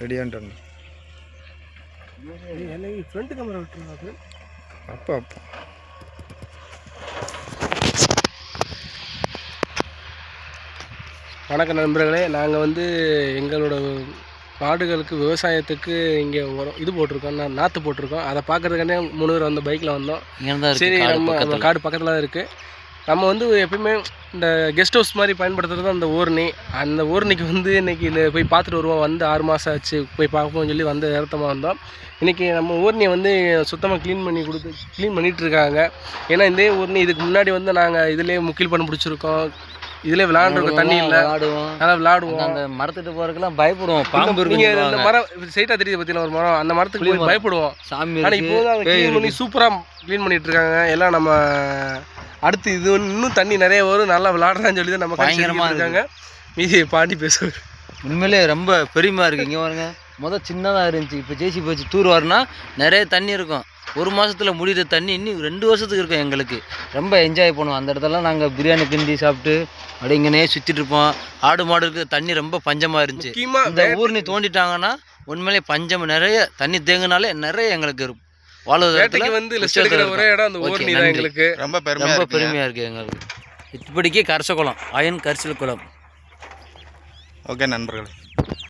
ரெடியான்ட்டு front camera விட்டுருங்க அப்போ அப்போ. வணக்கம் நண்பர்களே. நாங்கள் வந்து எங்களோட மாடுகளுக்கு விவசாயத்துக்கு இங்கே உரம் இது போட்டிருக்கோம் நா- நாற்று போட்டிருக்கோம். அதை பார்க்கறதுக்கானே மூணு பேர் வந்த பைக்கில் வந்தோம். சரி நம்ம காடு பக்கத்தில். தான் இருக்குது நம்ம வந்து எப்பயுமே இந்த கெஸ்ட் ஹவுஸ் மாதிரி பயன்படுத்துறது அந்த ஊர்னி அந்த ஊர்னிக்கு வந்து இன்னைக்கு இதில் போய் பார்த்துட்டு வருவோம். வந்து ஆறு மாதம் ஆச்சு. போய் பார்ப்போம்னு சொல்லி வந்து இடத்தமாக வந்தோம். இன்றைக்கி நம்ம ஊர்னியை வந்து சுத்தமாக க்ளீன் பண்ணி கொடுத்து க்ளீன் பண்ணிகிட்டு இருக்காங்க. ஏன்னா இதே ஊர்னி இதுக்கு முன்னாடி வந்து நாங்கள் இதுலேயே முக்கில் பண்ண பிடிச்சிருக்கோம். இதிலே விளாண்டுருக்கோம் தண்ணி இல்லை. விளாடுவோம். நல்லா விளாடுவோம். அந்த மரத்துட்டு போறதுக்கெல்லாம் பயப்படுவோம். பாம்பு நீங்க இந்த மரம் சைட்டா தெரியுது பார்த்தீங்களா ஒரு மரம்? அந்த மரத்துக்கு. பயப்படுவோம். சாமி ஆனால் இருக்கு. இப்போ க்ளீன் பண்ணி. சூப்பராக க்ளீன் பண்ணிட்டு இருக்காங்க. எல்லாம் நம்ம அடுத்து இது இன்னும் தண்ணி நிறைய வரும். நல்லா விளாடுறான்னு சொல்லி தான் நம்ம பயங்கரமா பயங்கரமாக இருக்காங்க. மீதி பாண்டி பேசுவார். உண்மையிலே ரொம்ப பெருமையாக இருக்குது இங்கே பாருங்க. முதல் சின்னதாக இருந்துச்சு. இப்போ ஜேசி போச்சு. தூர் வரனா நிறைய தண்ணி இருக்கும். ஒரு மாசத்துல முடிகிற தண்ணி இன்னும் ரெண்டு வருஷத்துக்கு இருக்கும் எங்களுக்கு. ரொம்ப என்ஜாய் பண்ணுவோம். அந்த இடத்துல நாங்கள் பிரியாணி கிண்டி சாப்பிட்டு அப்படியே இங்கனே சுற்றிட்டு இருப்போம். ஆடு மாடுக்கு தண்ணி ரொம்ப பஞ்சமாக இருந்துச்சு. இந்த ஊர்னி தோண்டிட்டாங்கன்னா உண்மையிலே பஞ்சம். நிறைய தண்ணி தேங்கினாலே நிறைய எங்களுக்கு இருக்கும். வாழ்வதற்கு வந்து லிஸ்ட் எடுக்கிற ஒரே இடம் அந்த ஊர்னி தான். எங்களுக்கு ரொம்ப பெருமையாக ரொம்ப இருக்குங்க. பெருமையாக இருக்குது எங்களுக்கு இப்படிக்கே கரச குளம் அயன் கரிசல் குளம் ஓகே நண்பர்களே